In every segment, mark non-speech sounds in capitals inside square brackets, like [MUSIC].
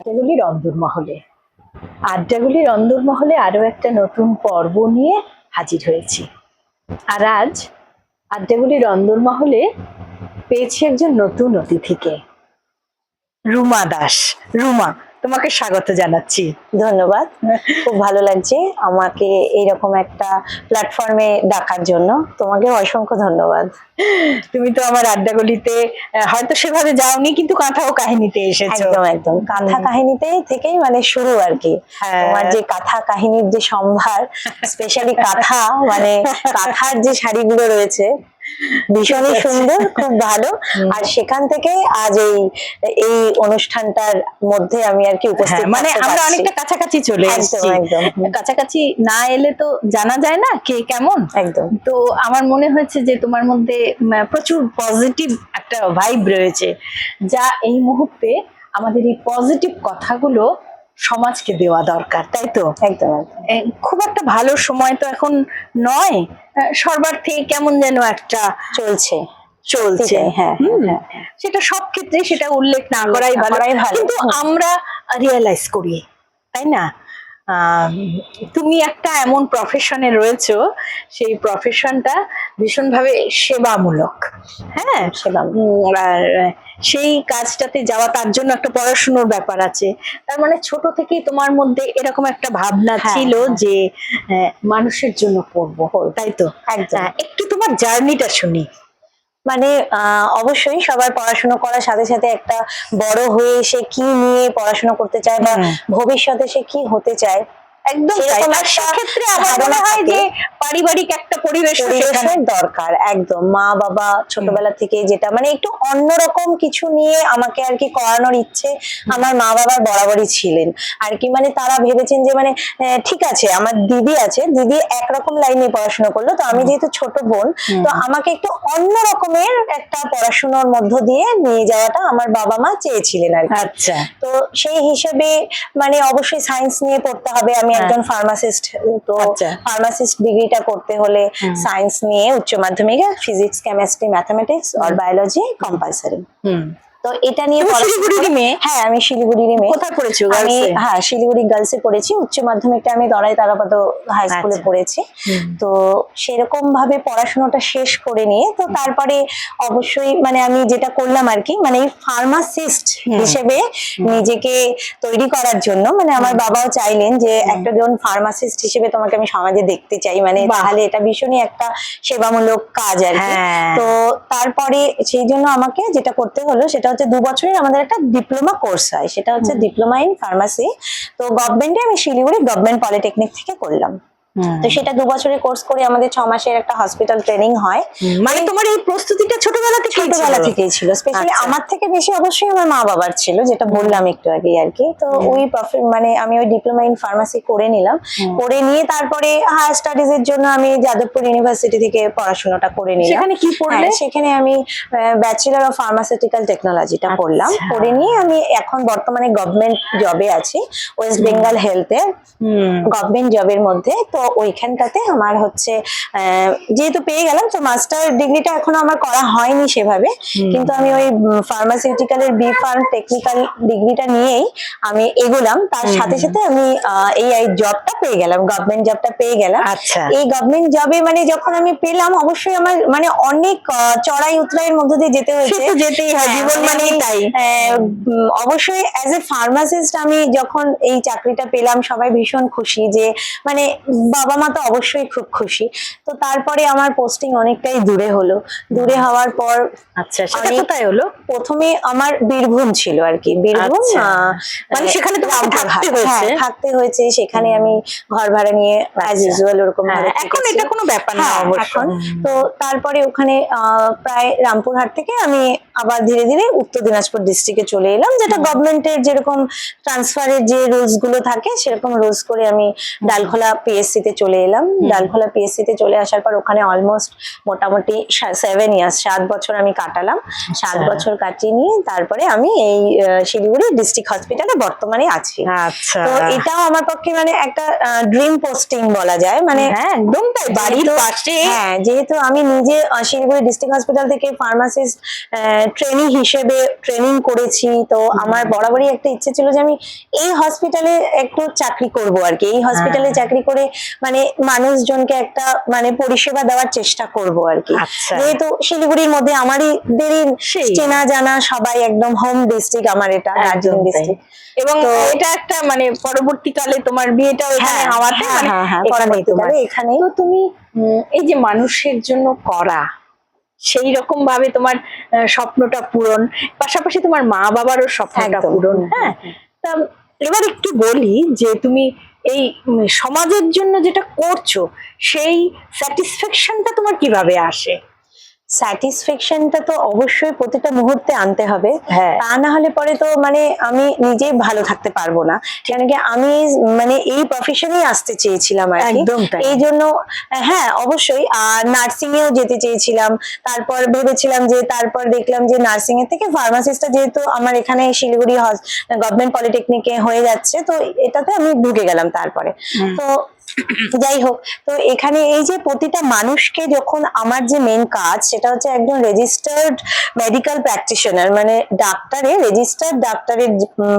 আড্ডাগুলির অন্দরমহলে। আড্ডাগুলির অন্দরমহলে আরও একটা নতুন পর্ব নিয়ে হাজির হয়েছি। আর আজ আড্ডাগুলির অন্দরমহলে পেয়েছি একজন নতুন অতিথিকে। রুমা দাস। রুমা তোমাকে স্বাগত জানাচ্ছি। ধন্যবাদ। খুব ভালো লাগছে আমাকে এইরকম একটা প্ল্যাটফর্মে ডাকার জন্য। তোমাকে অসংখ্য ধন্যবাদ। তুমি তো আমার আড্ডাগুলিতে হয়তো সেভাবে যাওনি কিন্তু কাঁথা ও কাহিনীতে এসেছ। একদম একদম। কাঁথা কাহিনীতে থেকেই মানে শুরু আর কি। হ্যাঁ। তোমার যে কাঁথা কাহিনীর যে সম্ভার [LAUGHS] স্পেশালি কাঁথা মানে কাঁথার যে শাড়িগুলো রয়েছে ভীষণই সুন্দর খুব ভালো। আর সেখান থেকে আজ এই এই অনুষ্ঠানটার মধ্যে আমি আর কি উপস্থিত হ্যাঁ, মানে আমরা অনেকটা কাছাকাছি চলে এসেছি। কাছাকাছি না এলে তো জানা যায় না কে কেমন। একদম। তো আমার মনে হয়েছে যে তোমার মধ্যে প্রচুর পজিটিভ একটা ভাইব রয়েছে যা এই মুহূর্তে আমাদের এই পজিটিভ কথাগুলো সমাজকে দেওয়া দরকার তাই তো? একদম খুব একটা ভালো সময় তো এখন নয়। সর্বার্থে কেমন যেন একটা চলছে। চলছে। হ্যাঁ, হুম, হ্যাঁ, সেটা সব ক্ষেত্রে সেটা উল্লেখ না করাই ভালো। কিন্তু আমরা রিয়েলাইজ করি তাই না? তুমি একটা এমন প্রফেশনে রয়েছো সেই প্রফেশনটা ভীষণভাবে সেবামূলক। হ্যাঁ? সেবা আর সেই কাজটাতে যাওয়া তার জন্য একটা পড়াশুনোর ব্যাপার আছে। তার মানে ছোট থেকেই তোমার মধ্যে এরকম একটা ভাবনা হ্যাঁ, ছিল হ্যাঁ। যে মানুষের জন্য পড়ব। তাই তো? একটু তোমার জার্নিটা শুনি। মানে আহ, অবশ্যই সবার পড়াশুনো করার সাথে সাথে একটা বড় হয়ে সে কি নিয়ে পড়াশুনো করতে চায় বা ভবিষ্যতে সে কি হতে চায় একদম সেক্ষেত্রে আমার মনে হয় যে পারিবারিক একটা পরিবেশ দরকার একদম। মা বাবা ছোটবেলা থেকে যেটা মানে একটু অন্যরকম কিছু নিয়ে আমাকে আর কি করানোর ইচ্ছে আমার মা বাবার বরাবরই ছিলেন। আর কি মানে তারা ভেবেছেন যে মানে ঠিক আছে আমার দিদি আছে দিদি একরকম লাইনে পড়াশোনা করল। তো আমি যেহেতু ছোট বোন তো আমাকে একটু অন্য রকমের একটা পড়াশোনার মধ্য দিয়ে নিয়ে যাওয়াটা আমার বাবা মা চেয়েছিলেন আর কি। আচ্ছা। তো সেই হিসেবে মানে অবশ্যই সায়েন্স নিয়ে পড়তে হবে। আমি। একজন ফার্মাসিস্ট তো আচ্ছা। ফার্মাসিস্ট ডিগ্রিটা করতে হলে সায়েন্স নিয়ে উচ্চ মাধ্যমিকে ফিজিক্স কেমিস্ট্রি ম্যাথামেটিক্স আর বায়োলজি কম্পালসারি হুম। তো এটা নিয়ে করে- মেয়ে? হ্যাঁ আমি শিলিগুড়ির মেয়ে। কোথায় পড়েছো আমি হ্যাঁ শিলিগুড়ি গার্লসে পড়েছি। উচ্চ মাধ্যমিকটা আমি দড়াই তারাপদ হাই স্কুলে আচ্ছা। পড়েছি। তো সেরকম ভাবে পড়াশোনাটা শেষ করে নিয়ে তো তারপরে অবশ্যই মানে আমি যেটা করলাম আর কি মানে ফার্মাসিস্ট হিসেবে নিজেকে তৈরি করার জন্য মানে আমার বাবাও চাইলেন যে একটা জন ফার্মাসিস্ট হিসেবে তোমাকে আমি সমাজে দেখতে চাই মানে। তাহলে এটা ভীষণই একটা সেবামূলক কাজ আর কি। হ্যাঁ। তো তারপরে সেই জন্য আমাকে যেটা করতে হলো সেটা হচ্ছে দু বছরের আমাদের একটা ডিপ্লোমা কোর্স হয়। সেটা হচ্ছে ডিপ্লোমা ইন ফার্মাসি তো গভর্নমেন্টে আমি শিলিগুড়ি গভর্নমেন্ট পলিটেকনিক থেকে করলাম। তো সেটা দু বছরের কোর্স করে আমাদের ছ মাসের একটা হসপিটাল ট্রেনিং হয়। মানে তোমার এই প্রস্তুতিটা ছোটবেলা থেকে ছোটবেলা থেকেই ছিল। স্পেশালি আচ্ছা। আমার থেকে বেশি অবশ্যই আমার মা বাবার ছিল যেটা বললাম একটু আগে আর কি। তো ওই মানে আমি ওই ডিপ্লোমা ইন ফার্মাসি করে নিলাম। করে নিয়ে তারপরে হায়ার স্টাডিজ এর জন্য আমি যাদবপুর ইউনিভার্সিটি থেকে পড়াশোনাটা করে নিলাম। সেখানে কি পড়লে? হ্যাঁ, সেখানে আমি ব্যাচেলার অফ ফার্মাসিউটিক্যাল টেকনোলজিটা পড়লাম। আচ্ছা। করে নিয়ে আমি এখন বর্তমানে গভর্নমেন্ট জবে আছি। ওয়েস্ট বেঙ্গল হেলথের হুম। গভর্নমেন্ট জবের মধ্যে। তো ওইখানটাতে আমার হচ্ছে যেহেতু পেয়ে গেলাম তো মাস্টার ডিগ্রিটা এখনও আমার করা হয়নি সেভাবে। কিন্তু আমি ওই ফার্মাসিউটিক্যালের বি ফার্ম টেকনিক্যাল ডিগ্রিটা নিয়েই আমি এগোলাম। তার সাথে সাথে আমি এই এই জবটা পেয়ে গেলাম গভর্নমেন্ট জবটা পেয়ে গেলাম। আচ্ছা। এই গভর্নমেন্ট জবে মানে যখন আমি পেলাম অবশ্যই আমার মানে অনেক চড়াই উতরাইয়ের মধ্যে দিয়ে যেতে হয়েছে। যেতেই হয় হ্যাঁ, জীবন মানে তাই। অবশ্যই অ্যাজ এ ফার্মাসিস্ট আমি যখন এই চাকরিটা পেলাম সবাই ভীষণ খুশি যে মানে বাবা মা তো অবশ্যই খুব খুশি। তো তারপরে আমার পোস্টিং অনেকটাই দূরে হলো। দূরে হওয়ার পর আচ্ছা সেটা কোথায় হলো? প্রথমে আমার বীরভূম ছিল আর কি। বীরভূম আচ্ছা। মানে সেখানে তোমাকে রামপুরহাট। থাকতে হয়েছে? হ্যাঁ, থাকতে হয়েছে। সেখানে আমি ঘর ভাড়া নিয়ে অ্যাজ আচ্ছা। ইউজুয়াল ওরকম হ্যাঁ, এখন এটা কোনো ব্যাপার না হ্যাঁ, এখন। তো তারপরে ওখানে প্রায় রামপুরহাট থেকে আমি আবার ধীরে ধীরে উত্তর দিনাজপুর ডিস্ট্রিক্টে চলে এলাম যেটা গভর্নমেন্টের যেরকম ট্রান্সফারের যে রুলসগুলো থাকে সেরকম রুলস করে আমি ডালখোলা পিএসসি পিএসসি তে চলে এলাম। ডালখোলা পিএসসি তে চলে আসার পর ওখানে অলমোস্ট মোটামুটি সেভেন ইয়ার্স সাত বছর আমি কাটালাম। সাত আচ্ছা। বছর কাটিয়ে নিয়ে তারপরে আমি এই শিলিগুড়ি ডিস্ট্রিক্ট হসপিটালে বর্তমানে আছি। আচ্ছা। তো এটাও আমার পক্ষে মানে একটা ড্রিম পোস্টিং বলা যায়। মানে হ্যাঁ একদম তাই। বাড়ির যেহেতু- পাশে। হ্যাঁ যেহেতু আমি নিজে শিলিগুড়ি ডিস্ট্রিক্ট হসপিটাল থেকে ফার্মাসিস্ট ট্রেনিং হিসেবে ট্রেনিং করেছি। তো আমার বরাবরই একটা ইচ্ছে ছিল যে আমি এই হসপিটালে একটু চাকরি করব আর কি। এই হসপিটালে হ্যাঁ। চাকরি করে মানে মানুষজনকে একটা মানে পরিষেবা দেওয়ার চেষ্টা করব আর কি। আচ্ছা। যেহেতু শিলিগুড়ির মধ্যে আমারই দেরি চেনা জানা সবাই একদম হোম ডিস্ট্রিক্ট আমার এটা দার্জিলিং ডিস্ট্রিক্ট এবং এটা একটা মানে পরবর্তীকালে তোমার বিয়েটাও এখানে হ্যাঁ, হওয়াতে হ্যাঁ, মানে হ্যাঁ, এখানেই তো তুমি এই যে মানুষের জন্য করা সেই রকম ভাবে তোমার স্বপ্নটা পূরণ পাশাপাশি তোমার মা বাবারও স্বপ্নটা পূরণ হ্যাঁ? তা এবার একটু বলি যে তুমি এই সমাজের জন্য যেটা করছ সেই স্যাটিসফ্যাকশনটা তোমার কীভাবে আসে? স্যাটিসফ্যাকশনটা তো অবশ্যই প্রতিটা মুহূর্তে আনতে হবে। হ্যাঁ। তা না হলে পরে তো মানে আমি নিজে ভালো থাকতে পারব না। কেন কি আমি মানে এই প্রফেশনেই আসতে চেয়েছিলাম আর কি। এই জন্য হ্যাঁ অবশ্যই। আর নার্সিং এও যেতে চেয়েছিলাম। তারপর ভেবেছিলাম যে তারপর দেখলাম যে নার্সিং এর থেকে ফার্মাসিস্টটা যেহেতু আমার এখানে শিলিগুড়ি গভর্নমেন্ট পলিটেকনিকে হয়ে যাচ্ছে তো এটাতে আমি ঢুকে গেলাম তারপরে। তো যাই হোক তো এখানে এই যে প্রতিটা মানুষকে যখন আমার যে মেন কাজ সেটা হচ্ছে একজন রেজিস্টার্ড মেডিকেল প্র্যাকটিশনার মানে ডাক্তারের রেজিস্টার্ড ডাক্তারের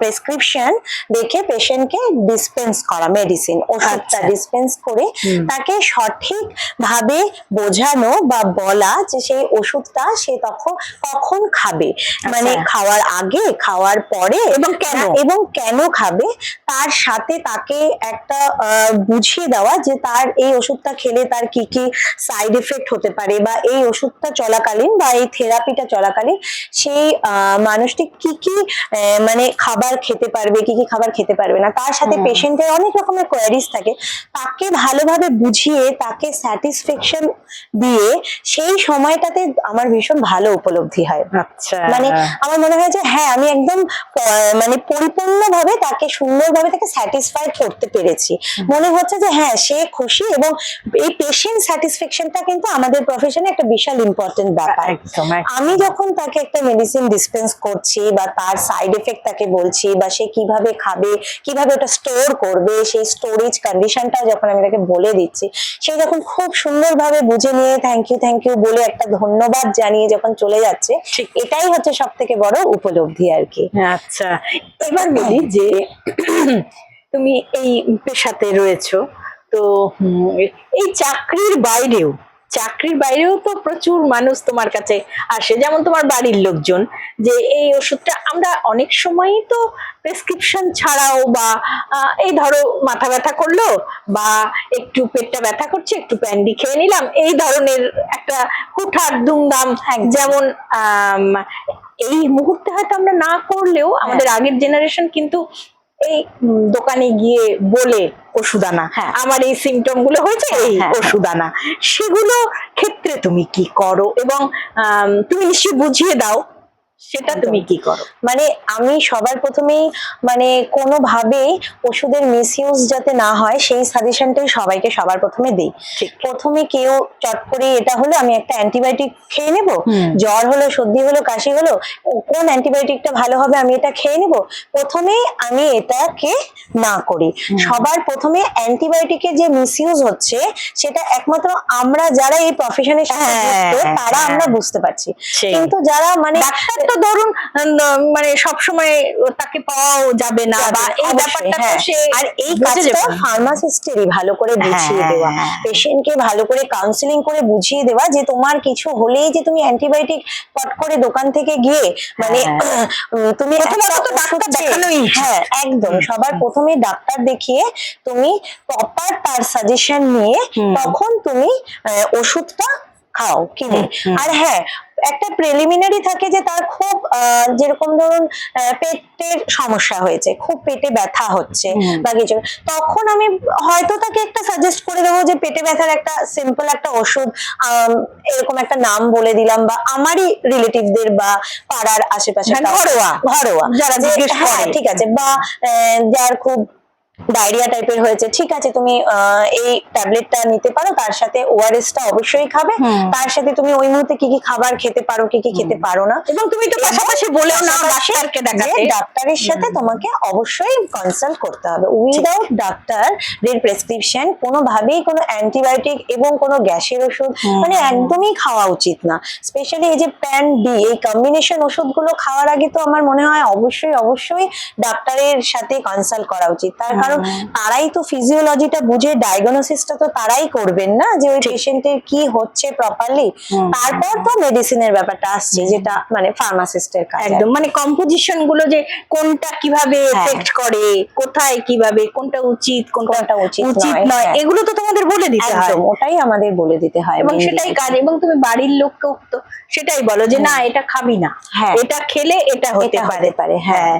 প্রেসক্রিপশন দেখে পেশেন্টকে ডিসপেন্স করা মেডিসিন ওষুধটা আচ্ছা। ডিসপেন্স করে তাকে সঠিক ভাবে বোঝানো বা বলা যে সেই ওষুধটা সে তখন কখন খাবে মানে খাওয়ার আগে খাওয়ার পরে এবং কেন? এবং কেন খাবে তার সাথে তাকে একটা আহ, বুঝিয়ে দেওয়া যে তার এই ওষুধটা খেলে তার কি কি সাইড এফেক্ট হতে পারে বা এই ওষুধটা চলাকালীন বা এই থেরাপিটা চলাকালীন সেই মানুষটি কি কি মানে খাবার খেতে পারবে কি কি খাবার খেতে পারবে না। তার সাথে পেশেন্টের অনেক রকমের কোয়ারিজ থাকে। তাকে ভালোভাবে বুঝিয়ে তাকে স্যাটিসফ্যাকশন দিয়ে সেই সময়টাতে আমার ভীষণ ভালো উপলব্ধি হয়। আচ্ছা। মানে আমার মনে হয় যে হ্যাঁ আমি একদম মানে পরিপূর্ণভাবে তাকে সুন্দরভাবে তাকে স্যাটিসফাইড করতে পেরেছি। মনে হচ্ছে যে হ্যাঁ সে খুশি এবং এই পেশেন্ট স্যাটিসফ্যাকশনটা কিন্তু আমাদের প্রফেশনে একটা বিশাল ইম্পর্টেন্ট ব্যাপার। আমি যখন তাকে একটা মেডিসিন ডিসপেন্স করছি বা তার সাইড এফেক্ট তাকে বলছি বা সে কীভাবে খাবে কীভাবে ওটা স্টোর করবে সেই স্টোরেজ কন্ডিশনটা যখন আমি তাকে বলে দিচ্ছি সে যখন খুব সুন্দরভাবে বুঝে নিয়ে থ্যাংক ইউ থ্যাংক ইউ বলে একটা ধন্যবাদ জানিয়ে যখন চলে যাচ্ছে এটাই হচ্ছে সব থেকে বড় উপলব্ধি আর কি। আচ্ছা। এবার বলি যে তুমি এই পেশাতে রয়েছো। তো এই চাকরির বাইরেও চাকরির বাইরেও তো প্রচুর মানুষ তোমার কাছে আসে। যেমন তোমার বাড়ির লোকজন যে এই ওষুধটা আমরা অনেক সময়ই তো প্রেসক্রিপশন ছাড়াও বা এই ধরো মাথা ব্যথা করল বা একটু পেটটা ব্যথা করছে একটু প্যান্ডি খেয়ে নিলাম এই ধরনের একটা হুটহাট দুমদাম যেমন এই মুহূর্তে হয়তো আমরা না করলেও আমাদের আগের জেনারেশন কিন্তু এই দোকানে গিয়ে বলে ওষুধ আনা হ্যাঁ। আমার এই সিমটমগুলো হয়েছে এই ওষুধানা ওষুধ আনা সেগুলো ক্ষেত্রে তুমি কি করো? এবং তুমি নিশ্চয়ই বুঝিয়ে দাও সেটা তুমি কি করো? মানে আমি সবার প্রথমেই মানে কোনোভাবেই ওষুধের মিসইউজ যাতে না হয় সেই সাজেশনটাই সবাইকে সবার প্রথমে দিই। প্রথমে কেউ চট করে এটা হলো আমি একটা অ্যান্টিবায়োটিক খেয়ে নেব জ্বর হলো সর্দি হলো কাশি হলো কোন অ্যান্টিবায়োটিকটা ভালো হবে আমি এটা খেয়ে নেব? প্রথমেই আমি এটাকে না করি। সবার প্রথমে অ্যান্টিবায়োটিকের যে মিসইউজ হচ্ছে সেটা একমাত্র আমরা যারা এই প্রফেশনের সাথে হ্যাঁ, যুক্ত তারা হ্যাঁ। আমরা বুঝতে পারছি। কিন্তু যারা মানে তো ধরুন মানে সবসময় তাকে পাওয়াও যাবে না বা এই ব্যাপারটা তো হ্যাঁ। সে আর এই কাজটা ফার্মাসিস্টেরই ভালো করে বুঝিয়ে হ্যাঁ, দেওয়া হ্যাঁ। পেশেন্টকে ভালো করে কাউন্সিলিং করে বুঝিয়ে দেওয়া যে তোমার কিছু হলেই যে তুমি অ্যান্টিবায়োটিক পট করে দোকান থেকে গিয়ে মানে হ্যাঁ। [CLEARS THROAT] তুমি ডাক্তার দেখানোই হ্যাঁ একদম সবার প্রথমে ডাক্তার দেখিয়ে তুমি প্রপার তার সাজেশন নিয়ে তখন তুমি ওষুধটা খাও কিনে। আর হ্যাঁ একটা প্রিলিমিনারি থাকে যে তার খুব যেরকম ধরুন পেটের সমস্যা হয়েছে খুব পেটে ব্যথা হচ্ছে বা কিছু। তখন আমি হয়তো তাকে একটা সাজেস্ট করে দেবো যে পেটে ব্যথার একটা সিম্পল একটা ওষুধ এরকম একটা নাম বলে দিলাম বা আমারই রিলেটিভদের বা পাড়ার আশেপাশে হ্যাঁ, ঘরোয়া। ঘরোয়া। যারা হ্যাঁ, ঠিক আছে। বা যার খুব ডায়রিয়া টাইপের হয়েছে ঠিক আছে তুমি এই ট্যাবলেটটা নিতে পারো তার সাথে ওআরএস টা অবশ্যই খাবে তার সাথে তুমি ওই মুহূর্তে কি কি খাবার খেতে পারো কি কি খেতে পারো না এবং তুমি তো পাশাপাশি বলেও না ডাক্তারকে দেখাতে। ডাক্তারের সাথে তোমাকে অবশ্যই কনসাল্ট করতে হবে। উইদাউট ডাক্তার এর প্রেসক্রিপশন কোনোভাবেই কোনো অ্যান্টিবায়োটিক এবং কোনো গ্যাসের ওষুধ মানে একদমই খাওয়া উচিত না। স্পেশালি এই যে প্যান ডি এই কম্বিনেশন ওষুধগুলো খাওয়ার আগে তো আমার মনে হয় অবশ্যই অবশ্যই ডাক্তারের সাথে কনসাল্ট করা উচিত। তার কারণ তারাই তো ফিজিওলজিটা বুঝে ডায়াগনোসিসটা তো তারাই করবেন না যে ওই পেশেন্টের কি হচ্ছে প্রপারলি তারপর তো মেডিসিনের ব্যাপারটা আসছে যেটা মানে ফার্মাসিস্টের কাজ একদম। মানে কম্পোজিশনগুলো যে কোনটা কীভাবে হ্যাঁ। এফেক্ট করে কোথায় কীভাবে কোনটা উচিত কোনটা উচিত উচিত নয়, হ্যাঁ। এগুলো তো তোমাদের বলে দিতে হয়। একদম ওটাই আমাদের বলে দিতে হয় এবং সেটাই। কাজ এবং তুমি বাড়ির লোককেও তো সেটাই বলো যে না এটা খাবি না। হ্যাঁ। এটা খেলে এটা হতে পারে। পারে হ্যাঁ।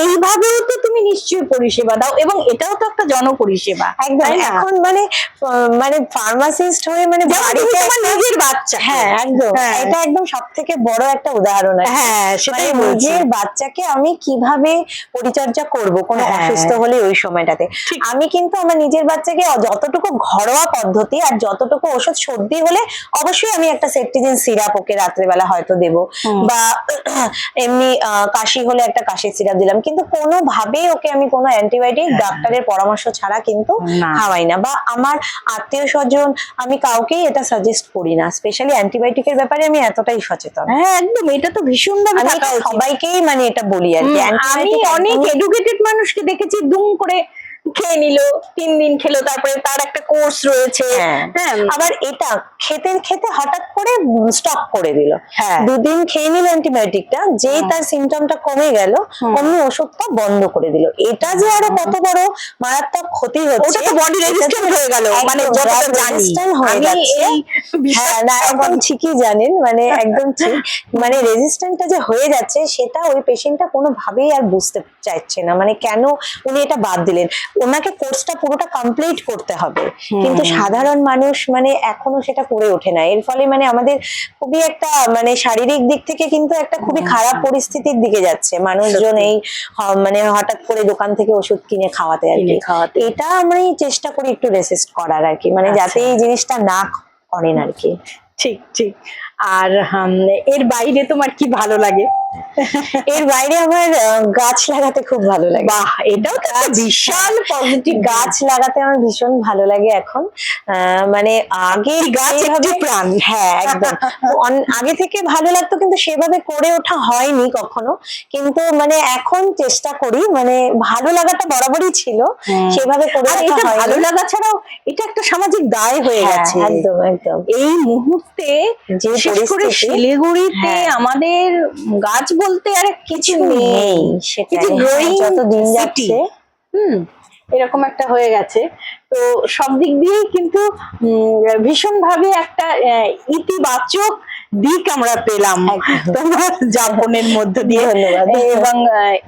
এইভাবেও তো তুমি নিশ্চয়ই পরিষেবা দাও এবং এটাও তো একটা জনপরিষেবা। একদম এখন মানে মানে ফার্মাসিস্ট হয়ে মানে বাড়িতে নিজের বাচ্চা। হ্যাঁ একদম। হ্যাঁ। এটা একদম সব থেকে বড় একটা উদাহরণ হ্যাঁ মানে সেটাই নিজের বাচ্চাকে আমি কীভাবে পরিচর্যা করব কোনো হ্যাঁ। অসুস্থ হলে ওই সময়টাতে। আমি কিন্তু আমার নিজের বাচ্চাকে যতটুকু ঘরোয়া পদ্ধতি আর যতটুকু ওষুধ সর্দি হলে অবশ্যই আমি একটা সেট্রিজিন সিরাপ ওকে রাত্রেবেলা হয়তো দেব। বা এমনি কাশি হলে একটা কাশির সিরাপ দিলাম। কিন্তু কোনোভাবেই ওকে আমি কোনো অ্যান্টিবায়োটিক ডাক্তারের পরামর্শ ছাড়া কিন্তু খাওয়াই না। বা আমার আত্মীয় স্বজন আমি কাউকেই এটা সাজেস্ট করি না। স্পেশালি অ্যান্টিবায়োটিকের ব্যাপারে আমি এতটাই সচেতন। হ্যাঁ একদম। এটা তো ভীষণ। সবাইকেই মানে এটা বলি আর কি। আমি অনেক এডুকেটেড মানুষকে দেখেছি দুম করে খেয়ে নিল তিন দিন খেলো তারপরে তার একটা কোর্স রয়েছে। হ্যাঁ। হ্যাঁ আবার এটা খেতে খেতে হঠাৎ করে স্টপ করে দিল। হ্যাঁ। দুদিন খেয়ে নিল অ্যান্টিবায়োটিকটা যেই তার সিমটমটা কমে গেল। অমনি ওষুধটা বন্ধ করে দিল। এটা যে আরও কত বড় মারাত্মক ক্ষতি হচ্ছে ওটা তো বডি রেজিস্ট্যান্ট হয়ে গেল। মানে যতটা জানি। আমি এই হ্যাঁ না একদম ঠিকই জানেন মানে একদম ঠিক। [LAUGHS] মানে রেজিস্ট্যান্টটা যে হয়ে যাচ্ছে সেটা ওই পেশেন্টটা কোনোভাবেই আর বুঝতে চাইছে না। মানে কেন উনি এটা বাদ দিলেন? ওনাকে কোর্সটা পুরোটা কমপ্লিট করতে হবে। কিন্তু সাধারণ মানুষ মানে এখনও সেটা করে ওঠে না। এর ফলে মানে আমাদের খুবই একটা মানে শারীরিক দিক থেকে কিন্তু একটা খুবই খারাপ পরিস্থিতির দিকে যাচ্ছে। মানুষজন এই মানে হঠাৎ করে দোকান থেকে ওষুধ কিনে খাওয়াতে আর কি। খাওয়াতে। এটা আমি চেষ্টা করি একটু রেসিস্ট করার আর কি। মানে যাতে আচ্ছা। এই জিনিসটা না করেন আর কি। ঠিক ঠিক। আর এর বাইরে তোমার কি ভালো লাগে? এর বাইরে আমার গাছ লাগাতে খুব ভালো লাগে। বাহ এটাও তো বিশাল পজিটিভ গাছ লাগাতে আমার ভীষণ ভালো লাগে এখন। মানে আগে গাছ একটি প্রাণ। হ্যাঁ একদম। আগে থেকে ভালো লাগতো কিন্তু সেভাবে করে ওঠা হয়নি কখনো। কিন্তু মানে এখন চেষ্টা করি মানে ভালো লাগাটা বরাবরই ছিল। সেভাবে করে এটা ভালো লাগা ছাড়াও এটা একটা সামাজিক দায় হয়ে হ্যাঁ, গেছে। একদম একদম। এই মুহূর্তে যে বিশেষ করে শিলিগুড়িতে হ্যাঁ। আমাদের গাছ বলতে আর কিছু নেই কিছু হ্যাঁ, যত দিন। যাচ্ছে হুম এরকম একটা হয়ে গেছে। তো সব দিক দিয়েই কিন্তু ভীষণ ভাবে একটা ইতিবাচক দিক আমরা পেলাম। তোমার যাপনের মধ্য দিয়ে। এবং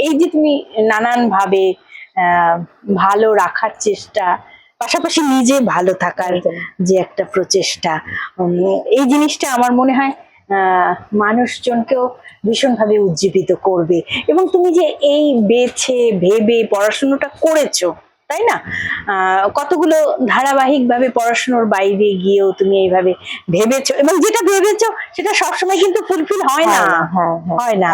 এই যে তুমি নানান ভাবে আহ, ভালো রাখার চেষ্টা পাশাপাশি নিজে ভালো থাকার যে একটা প্রচেষ্টা এই জিনিসটা আমার মনে হয় মানুষজনকেও ভীষণভাবে উজ্জীবিত করবে। এবং তুমি যে এই বেছে, ভেবে পড়াশুনোটা করেছ তাই না? কতগুলো ধারাবাহিক ভাবে পড়াশোনার বাইরে গিয়েও তুমি এইভাবে ভেবেছো এবং যেটা ভেবেছো সেটা সবসময় কিন্তু ফুলফিল হয় না। হ্যাঁ হ্যাঁ হয়। না।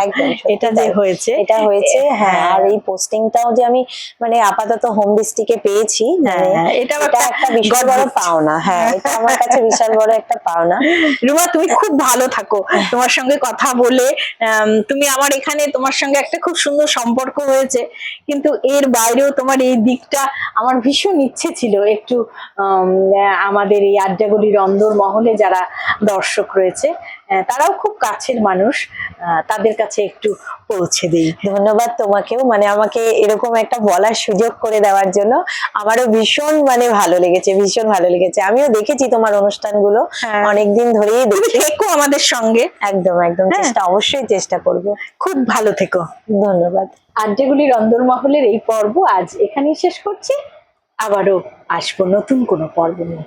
এটা যে হয়েছে। এটা হয়েছে হ্যাঁ। হ্যাঁ। আর এই পোস্টিংটাও যে আমি মানে আপাতত হোম ডিস্ট্রিক্টে পেয়েছি মানে হ্যাঁ, এটা একটা বিশাল বড় পাওনা হ্যাঁ এটা আমার কাছে বিশাল বড় একটা পাওনা। রুমা তুমি খুব ভালো থাকো। তোমার সঙ্গে কথা বলে তুমি আমার এখানে তোমার সঙ্গে একটা খুব সুন্দর সম্পর্ক হয়েছে কিন্তু এর বাইরেও তোমার এই দিকটা আমার ভীষণ ইচ্ছে ছিল একটু আমাদের এই আড্ডাগুলির অন্দর মহলে যারা দর্শক রয়েছে তারাও খুব কাছের মানুষ তাদের কাছে একটু পৌঁছে দিই। ধন্যবাদ তোমাকেও মানে আমাকে এরকম একটা বলার সুযোগ করে দেওয়ার জন্য। আমারও ভীষণ মানে ভালো লেগেছে ভীষণ ভালো লেগেছে। আমিও দেখেছি তোমার অনুষ্ঠানগুলো হ্যাঁ। অনেকদিন ধরেই দেখি থেকো আমাদের সঙ্গে। একদম একদম হ্যাঁ। চেষ্টা অবশ্যই চেষ্টা করব। খুব ভালো থেকো। ধন্যবাদ। আড্ডাগুলির অন্দরমহলের এই পর্ব আজ এখানেই শেষ করছি। আবারও আসব নতুন কোনো পর্ব নিয়ে।